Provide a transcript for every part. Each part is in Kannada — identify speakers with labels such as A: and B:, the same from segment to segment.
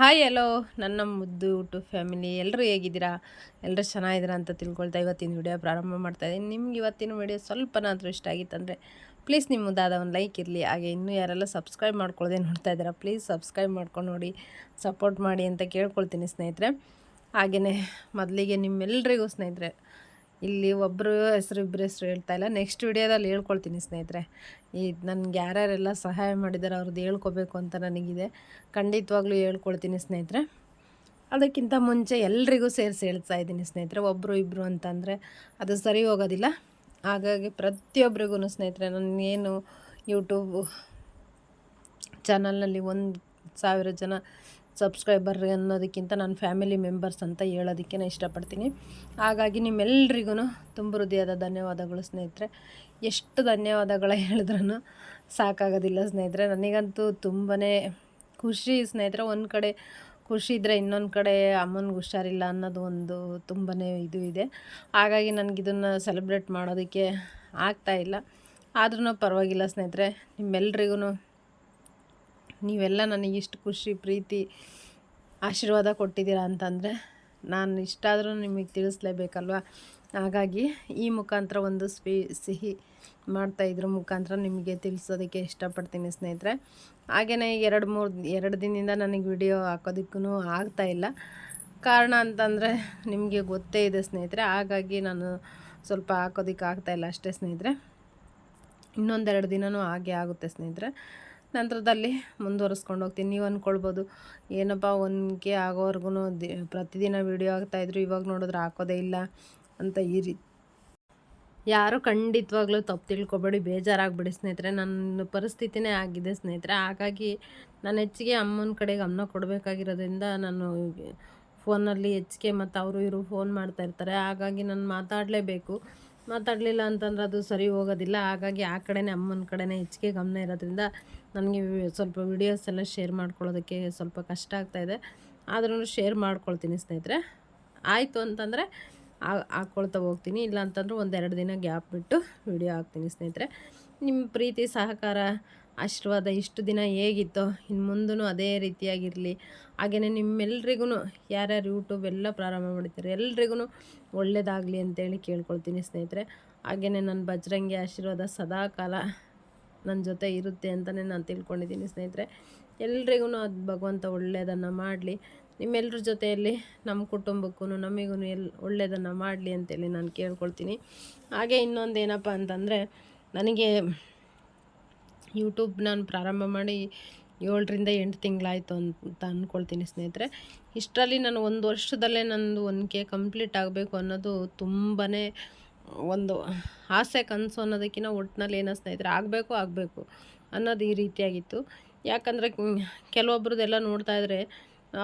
A: ಹಾಯ್ ಹಲೋ ನನ್ನ ಮುದ್ದು ಯೂಟ್ಯೂಬ್ ಫ್ಯಾಮಿಲಿ ಎಲ್ಲರೂ ಹೇಗಿದ್ದೀರಾ? ಎಲ್ಲರೂ ಚೆನ್ನಾಗಿದ್ದೀರಾ ಅಂತ ತಿಳ್ಕೊಳ್ತಾ ಇವತ್ತಿನ ವಿಡಿಯೋ ಪ್ರಾರಂಭ ಮಾಡ್ತಾ ಇದ್ದೀನಿ. ನಿಮ್ಗೆ ಇವತ್ತಿನ ವಿಡಿಯೋ ಸ್ವಲ್ಪನಾದರೂ ಇಷ್ಟ ಆಗಿತ್ತಂದರೆ ಪ್ಲೀಸ್ ನಿಮ್ಮ ಮುದ್ದಾದ ಒಂದು ಲೈಕ್ ಇರಲಿ. ಹಾಗೆ ಇನ್ನೂ ಯಾರೆಲ್ಲ ಸಬ್ಸ್ಕ್ರೈಬ್ ಮಾಡ್ಕೊಳ್ಳೋದೇ ನೋಡ್ತಾ ಇದ್ದೀರಾ ಪ್ಲೀಸ್ ಸಬ್ಸ್ಕ್ರೈಬ್ ಮಾಡ್ಕೊಂಡು ನೋಡಿ ಸಪೋರ್ಟ್ ಮಾಡಿ ಅಂತ ಕೇಳ್ಕೊಳ್ತೀನಿ ಸ್ನೇಹಿತರೆ. ಹಾಗೆಯೇ ಮೊದಲಿಗೆ ನಿಮ್ಮೆಲ್ಲರಿಗೂ ಸ್ನೇಹಿತರೆ ಇಲ್ಲಿ ಒಬ್ಬರು ಹೆಸರು ಇಬ್ಬರು ಹೆಸರು ಹೇಳ್ತಾ ಇಲ್ಲ. ನೆಕ್ಸ್ಟ್ ವಿಡಿಯೋದಲ್ಲಿ ಹೇಳ್ಕೊಳ್ತೀನಿ ಸ್ನೇಹಿತರೆ. ಈ ನನಗೆ ಯಾರ್ಯಾರೆಲ್ಲ ಸಹಾಯ ಮಾಡಿದ್ದಾರೆ ಅವ್ರದ್ದು ಹೇಳ್ಕೊಬೇಕು ಅಂತ ನನಗಿದೆ. ಖಂಡಿತವಾಗ್ಲೂ ಹೇಳ್ಕೊಳ್ತೀನಿ ಸ್ನೇಹಿತರೆ. ಅದಕ್ಕಿಂತ ಮುಂಚೆ ಎಲ್ರಿಗೂ ಸೇರಿಸಿ ಹೇಳ್ತಾ ಇದ್ದೀನಿ ಸ್ನೇಹಿತರೆ. ಒಬ್ಬರು ಇಬ್ಬರು ಅಂತಂದರೆ ಅದು ಸರಿ ಹೋಗೋದಿಲ್ಲ. ಹಾಗಾಗಿ ಪ್ರತಿಯೊಬ್ಬರಿಗೂ ಸ್ನೇಹಿತರೆ, ನನಗೇನು ಯೂಟ್ಯೂಬ್ ಚಾನಲ್ನಲ್ಲಿ ಒಂದು ಸಾವಿರ ಜನ ಸಬ್ಸ್ಕ್ರೈಬರ್ ಅನ್ನೋದಕ್ಕಿಂತ ನಾನು ಫ್ಯಾಮಿಲಿ ಮೆಂಬರ್ಸ್ ಅಂತ ಹೇಳೋದಕ್ಕೆ ಇಷ್ಟಪಡ್ತೀನಿ. ಹಾಗಾಗಿ ನಿಮ್ಮೆಲ್ರಿಗೂ ತುಂಬ ಹೃದಯದ ಧನ್ಯವಾದಗಳು ಸ್ನೇಹಿತರೆ. ಎಷ್ಟು ಧನ್ಯವಾದಗಳು ಹೇಳಿದ್ರೂ ಸಾಕಾಗೋದಿಲ್ಲ ಸ್ನೇಹಿತರೆ. ನನಗಂತೂ ತುಂಬಾ ಖುಷಿ ಸ್ನೇಹಿತರೆ. ಒಂದು ಕಡೆ ಖುಷಿ ಇದ್ದರೆ ಇನ್ನೊಂದು ಕಡೆ ಅಮ್ಮನಿಗೆ ಹುಷಾರಿಲ್ಲ ಅನ್ನೋದು ಒಂದು ತುಂಬಾ ಇದು ಇದೆ. ಹಾಗಾಗಿ ನನಗಿದನ್ನು ಸೆಲೆಬ್ರೇಟ್ ಮಾಡೋದಕ್ಕೆ ಆಗ್ತಾಯಿಲ್ಲ ಆದ್ರೂ ಪರವಾಗಿಲ್ಲ ಸ್ನೇಹಿತರೆ. ನಿಮ್ಮೆಲ್ರಿಗೂ ನೀವೆಲ್ಲ ನನಗೆ ಇಷ್ಟು ಖುಷಿ, ಪ್ರೀತಿ, ಆಶೀರ್ವಾದ ಕೊಟ್ಟಿದ್ದೀರಾ ಅಂತಂದರೆ ನಾನು ಇಷ್ಟಾದರೂ ನಿಮಗೆ ತಿಳಿಸ್ಲೇಬೇಕಲ್ವ? ಹಾಗಾಗಿ ಈ ಮುಖಾಂತರ ಒಂದು ಸ್ವೀ ಸಿಹಿ ಮಾಡ್ತಾಯಿದ್ರ ಮುಖಾಂತರ ನಿಮಗೆ ತಿಳಿಸೋದಕ್ಕೆ ಇಷ್ಟಪಡ್ತೀನಿ ಸ್ನೇಹಿತರೆ. ಹಾಗೆಯೇ ಎರಡು ಮೂರು, ಎರಡು ದಿನದಿಂದ ನನಗೆ ವಿಡಿಯೋ ಹಾಕೋದಕ್ಕೂ ಆಗ್ತಾಯಿಲ್ಲ ಕಾರಣ ಅಂತಂದರೆ ನಿಮಗೆ ಗೊತ್ತೇ ಇದೆ ಸ್ನೇಹಿತರೆ, ಹಾಗಾಗಿ ನಾನು ಸ್ವಲ್ಪ ಹಾಕೋದಕ್ಕೆ ಆಗ್ತಾಯಿಲ್ಲ ಅಷ್ಟೇ ಸ್ನೇಹಿತರೆ. ಇನ್ನೊಂದೆರಡು ದಿನವೂ ಹಾಗೆ ಆಗುತ್ತೆ ಸ್ನೇಹಿತರೆ. ನಂತರದಲ್ಲಿ ಮುಂದುವರಿಸ್ಕೊಂಡು ಹೋಗ್ತೀನಿ. ನೀವು ಅಂದ್ಕೊಳ್ಬೋದು ಏನಪ್ಪ ಒನ್ಕೆ ಆಗೋವರೆಗೂ ಪ್ರತಿದಿನ ವೀಡಿಯೋ ಆಗ್ತಾಯಿದ್ರು ಇವಾಗ ನೋಡಿದ್ರೆ ಹಾಕೋದೇ ಇಲ್ಲ ಅಂತ ಈ ರೀತಿ ಯಾರು ಖಂಡಿತವಾಗ್ಲೂ ತಪ್ಪು ತಿಳ್ಕೊಬೇಡಿ, ಬೇಜಾರಾಗ್ಬಿಡಿ ಸ್ನೇಹಿತರೆ. ನನ್ನ ಪರಿಸ್ಥಿತಿನೇ ಆಗಿದೆ ಸ್ನೇಹಿತರೆ. ಹಾಗಾಗಿ ನಾನು ಹೆಚ್ಚಿಗೆ ಅಮ್ಮನ ಕಡೆ ಗಮನ ಕೊಡಬೇಕಾಗಿರೋದ್ರಿಂದ ನಾನು ಫೋನಲ್ಲಿ ಹೆಚ್ಚಿಗೆ ಮತ್ತು ಅವರು ಇವರು ಫೋನ್ ಮಾಡ್ತಾಯಿರ್ತಾರೆ ಹಾಗಾಗಿ ನಾನು ಮಾತಾಡಲೇಬೇಕು. ಮಾತಾಡಲಿಲ್ಲ ಅಂತಂದ್ರೆ ಅದು ಸರಿ ಹೋಗೋದಿಲ್ಲ. ಹಾಗಾಗಿ ಆ ಕಡೆಯೇ ಅಮ್ಮನ ಕಡೆನೇ ಹೆಚ್ಚಿಗೆ ಗಮನ ಇರೋದ್ರಿಂದ ನನಗೆ ಸ್ವಲ್ಪ ವಿಡಿಯೋಸ್ ಎಲ್ಲ ಶೇರ್ ಮಾಡ್ಕೊಳ್ಳೋದಕ್ಕೆ ಸ್ವಲ್ಪ ಕಷ್ಟ ಆಗ್ತಾಯಿದೆ ಆದ್ರೂ ಶೇರ್ ಮಾಡ್ಕೊಳ್ತೀನಿ ಸ್ನೇಹಿತರೆ. ಆಯಿತು ಅಂತಂದರೆ ಹಾಕ್ಕೊಳ್ತಾ ಹೋಗ್ತೀನಿ. ಇಲ್ಲ ಅಂತಂದ್ರೆ ಒಂದೆರಡು ದಿನ ಗ್ಯಾಪ್ ಬಿಟ್ಟು ವಿಡಿಯೋ ಹಾಕ್ತೀನಿ ಸ್ನೇಹಿತರೆ. ನಿಮ್ಮ ಪ್ರೀತಿ, ಸಹಕಾರ ಆಶೀರ್ವಾದ ಇಷ್ಟು ದಿನ ಹೇಗಿತ್ತೋ, ಇನ್ನು ಮುಂದೂ ಅದೇ ರೀತಿಯಾಗಿರಲಿ. ಹಾಗೆಯೇ ನಿಮ್ಮೆಲ್ರಿಗೂ ಯಾರ್ಯಾರು ಯೂಟ್ಯೂಬ್ ಎಲ್ಲ ಪ್ರಾರಂಭ ಮಾಡಿದ್ದಾರೆ ಎಲ್ರಿಗೂ ಒಳ್ಳೆಯದಾಗಲಿ ಅಂತೇಳಿ ಕೇಳ್ಕೊಳ್ತೀನಿ ಸ್ನೇಹಿತರೆ. ಹಾಗೆಯೇ ನನ್ನ ಬಜರಂಗಿ ಆಶೀರ್ವಾದ ಸದಾಕಾಲ ನನ್ನ ಜೊತೆ ಇರುತ್ತೆ ಅಂತಲೇ ನಾನು ತಿಳ್ಕೊಂಡಿದ್ದೀನಿ ಸ್ನೇಹಿತರೆ. ಎಲ್ರಿಗೂ ಅದು ಭಗವಂತ ಒಳ್ಳೆಯದನ್ನು ಮಾಡಲಿ. ನಿಮ್ಮೆಲ್ಲರ ಜೊತೆಯಲ್ಲಿ ನಮ್ಮ ಕುಟುಂಬಕ್ಕೂ ನಮಗೂ ಎಲ್ ಒಳ್ಳೆಯದನ್ನು ಮಾಡಲಿ ಅಂತೇಳಿ ನಾನು ಕೇಳ್ಕೊಳ್ತೀನಿ. ಹಾಗೆ ಇನ್ನೊಂದು ಏನಪ್ಪ ಅಂತಂದರೆ, ನನಗೆ ಯೂಟ್ಯೂಬ್ ನಾನು ಪ್ರಾರಂಭ ಮಾಡಿ ಏಳರಿಂದ ಎಂಟು ತಿಂಗಳಾಯಿತು ಅಂತ ಅಂದ್ಕೊಳ್ತೀನಿ ಸ್ನೇಹಿತರೆ. ಇಷ್ಟರಲ್ಲಿ ನಾನು ಒಂದು ವರ್ಷದಲ್ಲೇ ನಂದು ಒನ್ ಕೆ ಕಂಪ್ಲೀಟ್ ಆಗಬೇಕು ಅನ್ನೋದು ತುಂಬಾ ಒಂದು ಆಸೆ, ಕನಸು ಅನ್ನೋದಕ್ಕಿಂತ ಒಟ್ಟಿನಲ್ಲಿ ಏನೋ ಸ್ನೇಹಿತರೆ, ಆಗಬೇಕು ಆಗಬೇಕು ಅನ್ನೋದು ಈ ರೀತಿಯಾಗಿತ್ತು. ಯಾಕಂದರೆ ಕೆಲವೊಬ್ರದ್ದೆಲ್ಲ ನೋಡ್ತಾ ಇದ್ದರೆ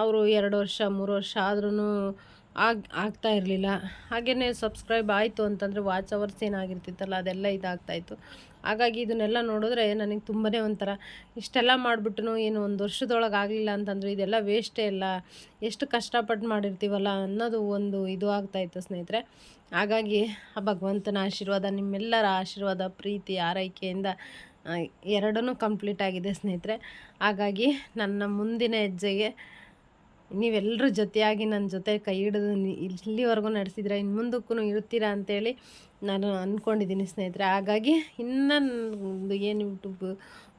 A: ಅವರು ಎರಡು ವರ್ಷ, ಮೂರು ವರ್ಷ ಆದ್ರೂ ಆಗ, ಆಗ್ತಾ ಇರಲಿಲ್ಲ. ಹಾಗೆಯೇ ಸಬ್ಸ್ಕ್ರೈಬ್ ಆಯಿತು ಅಂತಂದರೆ ವಾಚ್ ಅವರ್ಸ್ ಏನಾಗಿರ್ತಿತ್ತಲ್ಲ, ಅದೆಲ್ಲ ಇದಾಗ್ತಾಯಿತ್ತು ಹಾಗಾಗಿ ಇದನ್ನೆಲ್ಲ ನೋಡಿದ್ರೆ ನನಗೆ ತುಂಬಾ ಒಂಥರ ಇಷ್ಟೆಲ್ಲ ಮಾಡಿಬಿಟ್ಟು ಏನು ಒಂದು ವರ್ಷದೊಳಗೆ ಆಗಲಿಲ್ಲ ಅಂತಂದರೆ ಇದೆಲ್ಲ ವೇಸ್ಟೇ ಇಲ್ಲ ಎಷ್ಟು ಕಷ್ಟಪಟ್ಟು ಮಾಡಿರ್ತೀವಲ್ಲ ಅನ್ನೋದು ಒಂದು ಇದು ಆಗ್ತಾಯಿತ್ತು ಸ್ನೇಹಿತರೆ. ಹಾಗಾಗಿ ಆ ಭಗವಂತನ ಆಶೀರ್ವಾದ, ನಿಮ್ಮೆಲ್ಲರ ಆಶೀರ್ವಾದ, ಪ್ರೀತಿ, ಆರೈಕೆಯಿಂದ ಎರಡನ್ನೂ ಕಂಪ್ಲೀಟ್ ಆಗಿದೆ ಸ್ನೇಹಿತರೆ. ಹಾಗಾಗಿ ನನ್ನ ಮುಂದಿನ ಹೆಜ್ಜೆಗೆ ನೀವೆಲ್ಲರೂ ಜೊತೆಯಾಗಿ ನನ್ನ ಜೊತೆ ಕೈ ಹಿಡಿದು ಇಲ್ಲಿವರೆಗೂ ನಡೆಸಿದ್ರೆ ಇನ್ನು ಮುಂದಕ್ಕೂ ಇರ್ತೀರಾ ಅಂತೇಳಿ ನಾನು ಅಂದ್ಕೊಂಡಿದ್ದೀನಿ ಸ್ನೇಹಿತರೆ. ಹಾಗಾಗಿ ಇನ್ನೊಂದು ಏನು ಯೂಟ್ಯೂಬ್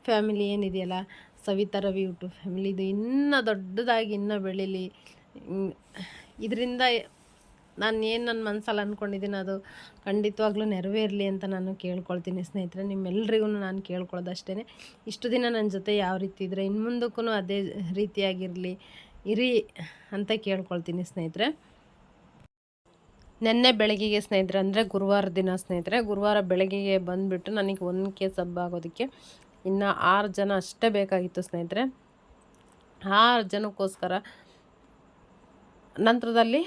A: ಫ್ಯಾಮಿಲಿ ಏನಿದೆಯಲ್ಲ, ಸವಿತಾ ರವಿ ಯೂಟ್ಯೂಬ್ ಫ್ಯಾಮಿಲಿ, ಇದು ಇನ್ನೂ ದೊಡ್ಡದಾಗಿ ಇನ್ನೂ ಬೆಳೀಲಿ. ಇದರಿಂದ ನಾನು ಏನು ನನ್ನ ಮನಸ್ಸಲ್ಲಿ ಅಂದ್ಕೊಂಡಿದ್ದೀನಿ ಅದು ಖಂಡಿತವಾಗ್ಲೂ ನೆರವೇರಲಿ ಅಂತ ನಾನು ಕೇಳ್ಕೊಳ್ತೀನಿ ಸ್ನೇಹಿತರೆ. ನಿಮ್ಮೆಲ್ಲರಿಗೂ ನಾನು ಕೇಳ್ಕೊಳ್ಳೋದು ಅಷ್ಟೇ ಇಷ್ಟು ದಿನ ನನ್ನ ಜೊತೆ ಯಾವ ರೀತಿ ಇದ್ದರೆ ಇನ್ನು ಮುಂದಕ್ಕೂ ಅದೇ ರೀತಿಯಾಗಿರಲಿ. ಇರಿ ಅಂತ ಕೇಳ್ಕೊಳ್ತೀನಿ ಸ್ನೇಹಿತರೆ. ನಿನ್ನೆ ಬೆಳಗ್ಗೆಗೆ ಸ್ನೇಹಿತರೆ, ಅಂದರೆ ಗುರುವಾರ ದಿನ ಸ್ನೇಹಿತರೆ, ಗುರುವಾರ ಬೆಳಗ್ಗೆಗೆ ಬಂದುಬಿಟ್ಟು ನನಗೆ ಒಂದು ಕೇಸ್ ಹಬ್ಬ ಆಗೋದಕ್ಕೆ ಇನ್ನು ಆರು ಜನ ಅಷ್ಟೇ ಬೇಕಾಗಿತ್ತು ಸ್ನೇಹಿತರೆ. ಆರು ಜನಕ್ಕೋಸ್ಕರ ನಂತರದಲ್ಲಿ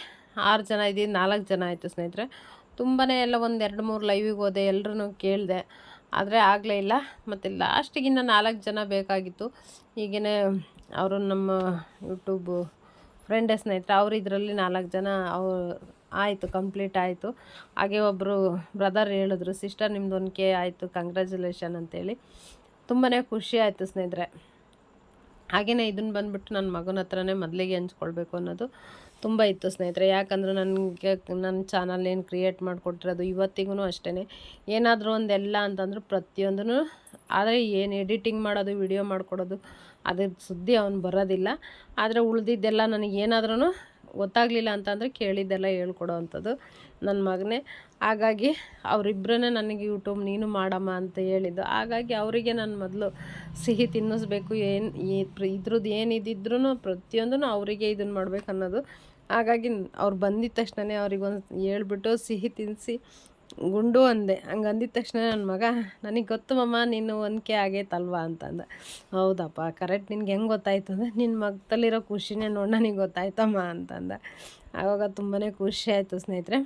A: ಆರು ಜನ ಇದ್ದೀವಿ, ನಾಲ್ಕು ಜನ ಆಯಿತು ಸ್ನೇಹಿತರೆ. ತುಂಬಾ ಎಲ್ಲ ಒಂದು ಎರಡು ಮೂರು ಲೈವಿಗೆ ಹೋದೆ ಎಲ್ಲರೂ ಕೇಳಿದೆ. ಆದರೆ ಆಗಲೇ ಇಲ್ಲ. ಮತ್ತು ಲಾಸ್ಟಿಗಿನ್ನ ನಾಲ್ಕು ಜನ ಬೇಕಾಗಿತ್ತು. ಹೀಗೇ ಅವರು ನಮ್ಮ ಯೂಟ್ಯೂಬು ಫ್ರೆಂಡ್ ಸ್ನೇಹಿತರು, ಅವರು ಇದರಲ್ಲಿ ನಾಲ್ಕು ಜನ ಅವ್ರು ಆಯಿತು ಕಂಪ್ಲೀಟ್ ಆಯಿತು. ಹಾಗೆ ಒಬ್ಬರು ಬ್ರದರ್ ಹೇಳಿದ್ರು ಸಿಸ್ಟರ್ ನಿಮ್ದು ಒಂದು ಕೆ ಆಯಿತು ಕಂಗ್ರ್ಯಾಚುಲೇಷನ್ ಅಂತೇಳಿ. ತುಂಬಾ ಖುಷಿ ಆಯಿತು ಸ್ನೇಹಿತರೆ. ಹಾಗೆಯೇ ಇದನ್ನು ಬಂದುಬಿಟ್ಟು ನನ್ನ ಮಗನ ಹತ್ರನೇ ಮೊದಲಿಗೆ ಹಂಚ್ಕೊಳ್ಬೇಕು ಅನ್ನೋದು ತುಂಬ ಇತ್ತು ಸ್ನೇಹಿತರೆ. ಯಾಕಂದರೆ ನನಗೆ ನನ್ನ ಚಾನಲ್ ಏನು ಕ್ರಿಯೇಟ್ ಮಾಡಿಕೊಟ್ಟಿರೋದು ಇವತ್ತಿಗೂ ಅಷ್ಟೇ ಏನಾದರೂ ಒಂದೆಲ್ಲ ಅಂತಂದ್ರೆ ಪ್ರತಿಯೊಂದೂ ಆದರೆ ಏನು ಎಡಿಟಿಂಗ್ ಮಾಡೋದು ವಿಡಿಯೋ ಮಾಡಿಕೊಡೋದು, ಅದ್ರ ಸುದ್ದಿ ಅವನು ಬರೋದಿಲ್ಲ. ಆದರೆ ಉಳಿದಿದ್ದೆಲ್ಲ ನನಗೆ ಏನಾದ್ರೂ ಗೊತ್ತಾಗಲಿಲ್ಲ ಅಂತಂದರೆ ಕೇಳಿದ್ದೆಲ್ಲ ಹೇಳ್ಕೊಡೋ ಅಂಥದ್ದು ನನ್ನ ಮಗನೇ. ಹಾಗಾಗಿ ಅವರಿಬ್ಬರನ್ನೇ ನನಗೆ ಯೂಟ್ಯೂಬ್ ನೀನು ಮಾಡಮ್ಮ ಅಂತ ಹೇಳಿದ್ದು. ಹಾಗಾಗಿ ಅವರಿಗೆ ನಾನು ಮೊದಲು ಸಿಹಿ ತಿನ್ನಿಸ್ಬೇಕು, ಏನು ಇದ್ರದ್ದು ಏನಿದ್ದಿದ್ರು ಪ್ರತಿಯೊಂದೂ ಅವರಿಗೆ ಇದನ್ನು ಮಾಡ್ಬೇಕು ಅನ್ನೋದು. ಹಾಗಾಗಿ ಅವ್ರು ಬಂದಿದ್ದ ತಕ್ಷಣವೇ ಅವ್ರಿಗೊಂದು ಹೇಳ್ಬಿಟ್ಟು ಸಿಹಿ ತಿನ್ನಿಸಿ ಗುಂಡು ಅಂದೆ. ಹಂಗೆ ಅಂದಿದ ತಕ್ಷಣ ನನ್ನ ಮಗ, ನನಗೆ ಗೊತ್ತು ಮಮ್ಮ ನೀನು ಒಂದ್ಕೆ ಆಗೈತಲ್ವಾ ಅಂತಂದ. ಹೌದಪ್ಪ ಕರೆಕ್ಟ್ ನಿನಗೆ ಹೆಂಗೆ ಗೊತ್ತಾಯ್ತು ಅಂದರೆ ನಿನ್ನ ಮಗದಲ್ಲಿರೋ ಖುಷಿನೇ ನೋಡ, ನನಗೆ ಗೊತ್ತಾಯ್ತಮ್ಮ, ಅಂತಂದ. ಆವಾಗ ತುಂಬಾ ಖುಷಿ ಆಯಿತು ಸ್ನೇಹಿತರೆ.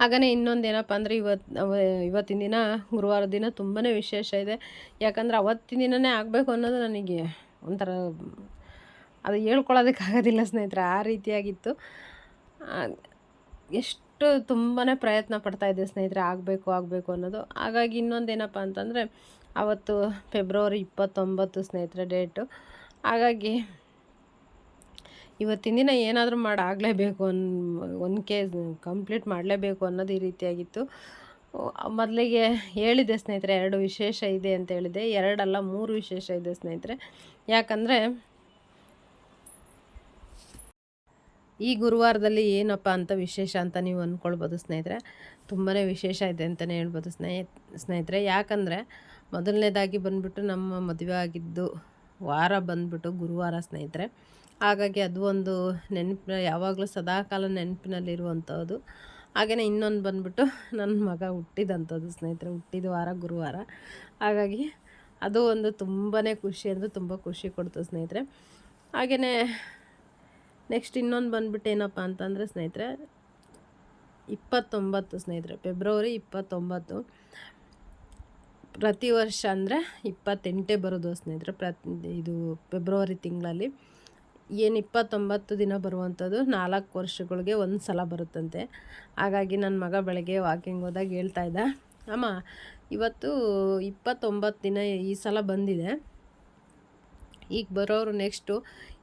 A: ಹಾಗೇ ಇನ್ನೊಂದು ಏನಪ್ಪ ಅಂದರೆ ಇವತ್ತು ಇವತ್ತಿನ ದಿನ, ಗುರುವಾರ ದಿನ ತುಂಬಾ ವಿಶೇಷ ಇದೆ. ಯಾಕಂದರೆ ಅವತ್ತಿನ ದಿನವೇ ಆಗಬೇಕು ಅನ್ನೋದು ನನಗೆ ಒಂಥರ, ಅದು ಹೇಳ್ಕೊಳ್ಳೋದಕ್ಕಾಗೋದಿಲ್ಲ ಸ್ನೇಹಿತರೆ, ಆ ರೀತಿಯಾಗಿತ್ತು. ಎಷ್ಟು ತುಂಬಾ ಪ್ರಯತ್ನ ಪಡ್ತಾ ಪಡ್ತಾಯಿದ್ದೆ ಸ್ನೇಹಿತರೆ, ಆಗಬೇಕು ಆಗಬೇಕು ಅನ್ನೋದು. ಹಾಗಾಗಿ ಇನ್ನೊಂದೇನಪ್ಪ ಅಂತಂದರೆ, ಅವತ್ತು ಫೆಬ್ರವರಿ ಇಪ್ಪತ್ತೊಂಬತ್ತು, ಸ್ನೇಹಿತರೆ, ಡೇಟು. ಹಾಗಾಗಿ ಇವತ್ತಿನ ದಿನ ಏನಾದರೂ ಮಾಡಿ ಆಗಲೇಬೇಕು ಅನ್, ಒಂದು ಕೇಸ್ ಕಂಪ್ಲೀಟ್ ಮಾಡಲೇಬೇಕು ಅನ್ನೋದು ಈ ರೀತಿಯಾಗಿತ್ತು. ಮೊದಲಿಗೆ ಹೇಳಿದೆ, ಸ್ನೇಹಿತರೆ, ಎರಡು ವಿಶೇಷ ಇದೆ ಅಂತ ಹೇಳಿದೆ. ಎರಡಲ್ಲ, ಮೂರು ವಿಶೇಷ ಇದೆ, ಸ್ನೇಹಿತರೆ. ಯಾಕಂದರೆ ಈ ಗುರುವಾರದಲ್ಲಿ ಏನಪ್ಪ ಅಂತ ವಿಶೇಷ ಅಂತ ನೀವು ಅಂದ್ಕೊಳ್ಬೋದು ಸ್ನೇಹಿತರೆ. ತುಂಬಾ ವಿಶೇಷ ಇದೆ ಅಂತಲೇ ಹೇಳ್ಬೋದು ಸ್ನೇಹ ಸ್ನೇಹಿತರೆ. ಯಾಕಂದರೆ ಮೊದಲನೇದಾಗಿ ಬಂದುಬಿಟ್ಟು ನಮ್ಮ ಮದುವೆ ಆಗಿದ್ದು ವಾರ ಬಂದುಬಿಟ್ಟು ಗುರುವಾರ ಸ್ನೇಹಿತರೆ. ಹಾಗಾಗಿ ಅದು ಒಂದು ನೆನಪಿನ ಯಾವಾಗಲೂ ಸದಾಕಾಲ ನೆನಪಿನಲ್ಲಿರುವಂಥದ್ದು. ಹಾಗೆಯೇ ಇನ್ನೊಂದು ಬಂದುಬಿಟ್ಟು ನನ್ನ ಮಗ ಹುಟ್ಟಿದಂಥದ್ದು ಸ್ನೇಹಿತರೆ, ಹುಟ್ಟಿದ ವಾರ ಗುರುವಾರ. ಹಾಗಾಗಿ ಅದು ಒಂದು ತುಂಬಾ ಖುಷಿ ಅಂದರೆ ತುಂಬ ಖುಷಿ ಕೊಡ್ತು ಸ್ನೇಹಿತರೆ. ಹಾಗೆಯೇ ನೆಕ್ಸ್ಟ್ ಇನ್ನೊಂದು ಬಂದ್ಬಿಟ್ಟು ಏನಪ್ಪ ಅಂತಂದರೆ ಸ್ನೇಹಿತರೆ, ಇಪ್ಪತ್ತೊಂಬತ್ತು ಸ್ನೇಹಿತರೆ, ಫೆಬ್ರವರಿ ಇಪ್ಪತ್ತೊಂಬತ್ತು. ಪ್ರತಿ ವರ್ಷ ಅಂದರೆ ಇಪ್ಪತ್ತೆಂಟೇ ಬರೋದು ಸ್ನೇಹಿತರೆ, ಪ್ರತಿ ಇದು ಫೆಬ್ರವರಿ ತಿಂಗಳಲ್ಲಿ. ಏನು ಇಪ್ಪತ್ತೊಂಬತ್ತು ದಿನ ಬರುವಂಥದ್ದು ನಾಲ್ಕು ವರ್ಷಗಳಿಗೆ ಒಂದು ಸಲ ಬರುತ್ತಂತೆ. ಹಾಗಾಗಿ ನನ್ನ ಮಗ ಬೆಳಗ್ಗೆ ವಾಕಿಂಗ್ ಹೋದಾಗ ಹೇಳ್ತಾ ಇದ್ದ, ಅಮ್ಮ, ಇವತ್ತು ಇಪ್ಪತ್ತೊಂಬತ್ತು ದಿನ ಈ ಸಲ ಬಂದಿದೆ. ಈಗ ಬರೋರು ನೆಕ್ಸ್ಟು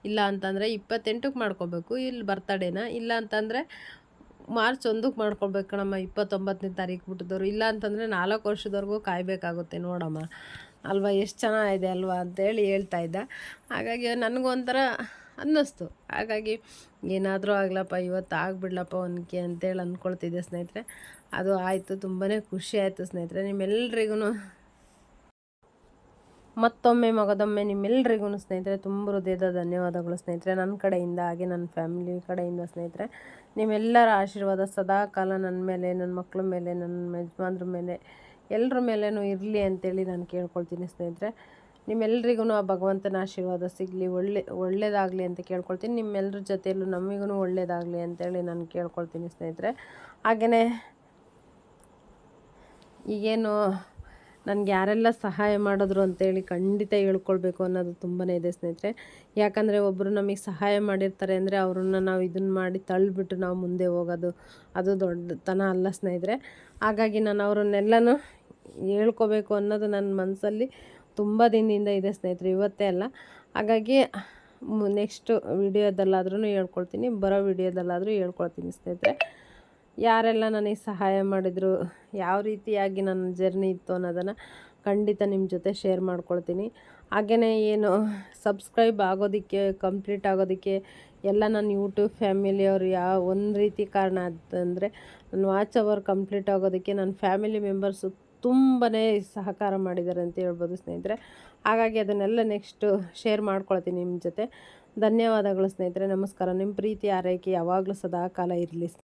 A: ಇಲ್ಲ ಅಂತಂದರೆ ಇಪ್ಪತ್ತೆಂಟಕ್ಕೆ ಮಾಡ್ಕೋಬೇಕು. ಇಲ್ಲಿ ಬರ್ತಡೇನ? ಇಲ್ಲ ಅಂತಂದರೆ ಮಾರ್ಚ್ ಒಂದಕ್ಕೆ ಮಾಡ್ಕೊಳ್ಬೇಕು ಕಣಮ್ಮ, ಇಪ್ಪತ್ತೊಂಬತ್ತನೇ ತಾರೀಕು ಹುಟ್ಟಿದವರು ಇಲ್ಲ ಅಂತಂದರೆ ನಾಲ್ಕು ವರ್ಷದವರೆಗೂ ಕಾಯಬೇಕಾಗುತ್ತೆ, ನೋಡಮ್ಮ. ಅಲ್ವಾ, ಎಷ್ಟು ಚೆನ್ನಾಗಿದೆ ಅಲ್ವಾ ಅಂತೇಳಿ ಹೇಳ್ತಾ ಇದ್ದ. ಹಾಗಾಗಿ ನನಗೊಂಥರ ಅನ್ನಿಸ್ತು. ಹಾಗಾಗಿ ಏನಾದರೂ ಆಗ್ಲಪ್ಪ, ಇವತ್ತು ಆಗಿಬಿಡ್ಲಪ್ಪ ಒನ್ಕೆ ಅಂತೇಳಿ ಅಂದ್ಕೊಳ್ತಿದ್ದೆ ಸ್ನೇಹಿತರೆ. ಅದು ಆಯಿತು ತುಂಬಾ ಖುಷಿ ಆಯಿತು ಸ್ನೇಹಿತರೆ. ನಿಮ್ಮೆಲ್ರಿಗೂ ಮತ್ತೊಮ್ಮೆ ಮಗದೊಮ್ಮೆ ನಿಮ್ಮೆಲ್ಲರಿಗೂ ಸ್ನೇಹಿತರೆ, ತುಂಬ ಹೃದಯದ ಧನ್ಯವಾದಗಳು ಸ್ನೇಹಿತರೆ. ನನ್ನ ಕಡೆಯಿಂದ ಹಾಗೆ ನನ್ನ ಫ್ಯಾಮಿಲಿ ಕಡೆಯಿಂದ ಸ್ನೇಹಿತರೆ, ನಿಮ್ಮೆಲ್ಲರ ಆಶೀರ್ವಾದ ಸದಾ ಕಾಲ ನನ್ನ ಮೇಲೆ, ನನ್ನ ಮಕ್ಕಳ ಮೇಲೆ, ನನ್ನ ಯಜಮಾನ್ರ ಮೇಲೆ, ಎಲ್ಲರ ಮೇಲೇನೂ ಇರಲಿ ಅಂತೇಳಿ ನಾನು ಕೇಳ್ಕೊಳ್ತೀನಿ ಸ್ನೇಹಿತರೆ. ನಿಮ್ಮೆಲ್ರಿಗೂ ಆ ಭಗವಂತನ ಆಶೀರ್ವಾದ ಸಿಗಲಿ, ಒಳ್ಳೆ ಒಳ್ಳೆಯದಾಗಲಿ ಅಂತ ಕೇಳ್ಕೊಳ್ತೀನಿ. ನಿಮ್ಮೆಲ್ಲರ ಜೊತೆಯಲ್ಲೂ ನಮಗೂ ಒಳ್ಳೇದಾಗಲಿ ಅಂತೇಳಿ ನಾನು ಕೇಳ್ಕೊಳ್ತೀನಿ ಸ್ನೇಹಿತರೆ. ಹಾಗೆಯೇ ಈಗೇನು ನನಗೆ ಯಾರೆಲ್ಲ ಸಹಾಯ ಮಾಡಿದ್ರು ಅಂತೇಳಿ ಖಂಡಿತ ಹೇಳ್ಕೊಳ್ಬೇಕು ಅನ್ನೋದು ತುಂಬಾ ಇದೆ ಸ್ನೇಹಿತರೆ. ಯಾಕಂದರೆ ಒಬ್ಬರು ನಮಗೆ ಸಹಾಯ ಮಾಡಿರ್ತಾರೆ ಅಂದರೆ ಅವ್ರನ್ನ ನಾವು ಇದನ್ನು ಮಾಡಿ ತಳ್ಳಿಬಿಟ್ಟು ನಾವು ಮುಂದೆ ಹೋಗೋದು, ಅದು ದೊಡ್ಡತನ ಅಲ್ಲ ಸ್ನೇಹಿತರೆ. ಹಾಗಾಗಿ ನಾನು ಅವ್ರನ್ನೆಲ್ಲನೂ ಹೇಳ್ಕೊಬೇಕು ಅನ್ನೋದು ನನ್ನ ಮನಸ್ಸಲ್ಲಿ ತುಂಬ ದಿನದಿಂದ ಇದೆ ಸ್ನೇಹಿತರೆ, ಇವತ್ತೇ ಅಲ್ಲ. ಹಾಗಾಗಿ ನೆಕ್ಸ್ಟ್ ವಿಡಿಯೋದಲ್ಲಾದ್ರೂ ಹೇಳ್ಕೊಳ್ತೀನಿ, ಬರೋ ವಿಡಿಯೋದಲ್ಲಾದರೂ ಹೇಳ್ಕೊಳ್ತೀನಿ ಸ್ನೇಹಿತರೆ. ಯಾರೆಲ್ಲ ನನಗೆ ಸಹಾಯ ಮಾಡಿದರು, ಯಾವ ರೀತಿಯಾಗಿ ನನ್ನ ಜರ್ನಿ ಇತ್ತು ಅನ್ನೋದನ್ನು ಖಂಡಿತ ನಿಮ್ಮ ಜೊತೆ ಶೇರ್ ಮಾಡ್ಕೊಳ್ತೀನಿ. ಹಾಗೆಯೇ ಏನು ಸಬ್ಸ್ಕ್ರೈಬ್ ಆಗೋದಕ್ಕೆ ಕಂಪ್ಲೀಟ್ ಆಗೋದಕ್ಕೆ ಎಲ್ಲ ನನ್ನ ಯೂಟ್ಯೂಬ್ ಫ್ಯಾಮಿಲಿಯವರು ಯಾವ ಒಂದು ರೀತಿ ಕಾರಣ ಅಂತಂದರೆ ನನ್ನ ವಾಚ್ ಅವರ್ ಕಂಪ್ಲೀಟ್ ಆಗೋದಕ್ಕೆ ನನ್ನ ಫ್ಯಾಮಿಲಿ ಮೆಂಬರ್ಸು ತುಂಬಾ ಸಹಕಾರ ಮಾಡಿದ್ದಾರೆ ಅಂತ ಹೇಳ್ಬೋದು ಸ್ನೇಹಿತರೆ. ಹಾಗಾಗಿ ಅದನ್ನೆಲ್ಲ ನೆಕ್ಸ್ಟು ಶೇರ್ ಮಾಡ್ಕೊಳ್ತೀನಿ ನಿಮ್ಮ ಜೊತೆ. ಧನ್ಯವಾದಗಳು ಸ್ನೇಹಿತರೆ. ನಮಸ್ಕಾರ. ನಿಮ್ಮ ಪ್ರೀತಿ, ಆರೈಕೆ ಯಾವಾಗಲೂ ಸದಾ ಕಾಲ ಇರಲಿ.